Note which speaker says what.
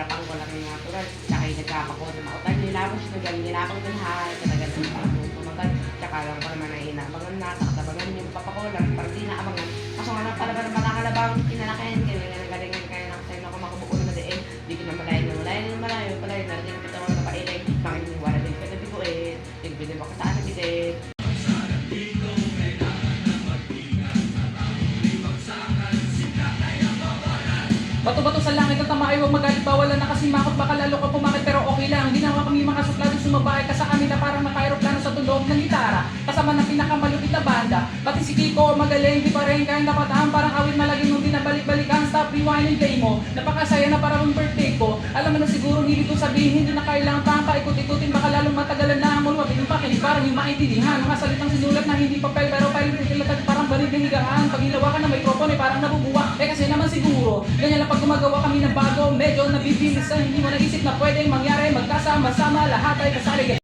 Speaker 1: pinapang ko lang yung natural. Tsaka yung nagkakakodong ako. Tayo nilabas na galing nilapang ng hay. Talaga ng parang tumagal. Tsaka lang ko naman ay inaabangan na. Sa katabangan yung papakulang. Parang di naabangan. Kaso nga lang pala ba ng makakalabang tinalakayan. Kaya nga nagalingan kaya ng sa'yo ako makabuo na din. Di ko na malayo na malayo na malayo. Pala yun. Narating kita mga kapailay. Bakit yung wala din ka na eh. Yung bilim ako sa
Speaker 2: Bato-bato sa langit at tamaay, huwag magalit, bawal na kasi makot, baka lalo ka pumakit, pero okay lang. Ginawa kami mga suplado, sumabahay ka sa kanila parang naka-aeroplano sa tulog ng gitara. Kasama ng pinakamalupit na banda. Pati si Kiko, magaling, di pa rin kayang napatahan, parang awit malaging nung dinabalik-balikan, stop, rewind and play mo. Napakasaya na parang birthday ko. Alam mo na siguro, hindi ko sabihin, hindi na kailangan pang paikot-ikutin, baka lalong matagalan na hamon, wag yung pakinig, parang yung maintindihan. Mga salitang sinulat na hindi papel, pero parang banig ng higaan. Pag hilawa ka na microphone, eh parang nabubuwa. Eh kasi naman siguro, ganyan lang pag gumagawa kami ng bago, medyo nabibilis na hindi mo naisip na pwedeng mangyari, magkasama-sama, lahat ay kasali.